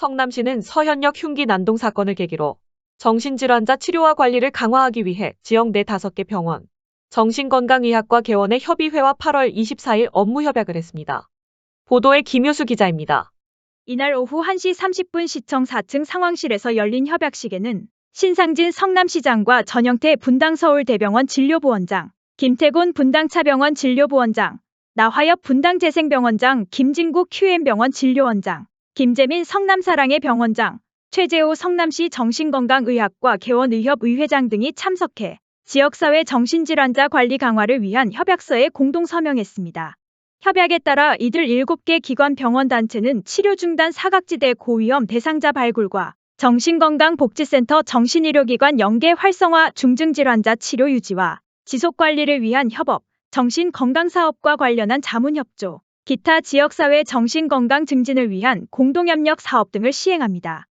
성남시는 서현역 흉기 난동 사건을 계기로 정신질환자 치료와 관리를 강화하기 위해 지역 내 5개 병원, 정신건강의학과 개원의 협의회와 8월 24일 업무 협약을 했습니다. 보도에 김효수 기자입니다. 이날 오후 1시 30분 시청 4층 상황실에서 열린 협약식에는 신상진 성남시장과 전영태 분당 서울대병원 진료보원장, 김태곤 분당차병원 진료보원장, 나화엽 분당재생병원장, 김진국 QM병원 진료원장, 김재민 성남사랑의 병원장, 최재호 성남시 정신건강의학과 개원의협 의회장 등이 참석해 지역사회 정신질환자 관리 강화를 위한 협약서에 공동 서명했습니다. 협약에 따라 이들 7개 기관 병원 단체는 치료 중단 사각지대 고위험 대상자 발굴과 정신건강복지센터 정신의료기관 연계 활성화 중증질환자 치료 유지와 지속관리를 위한 협업, 정신건강사업과 관련한 자문협조, 기타 지역사회 정신건강 증진을 위한 공동협력 사업 등을 시행합니다.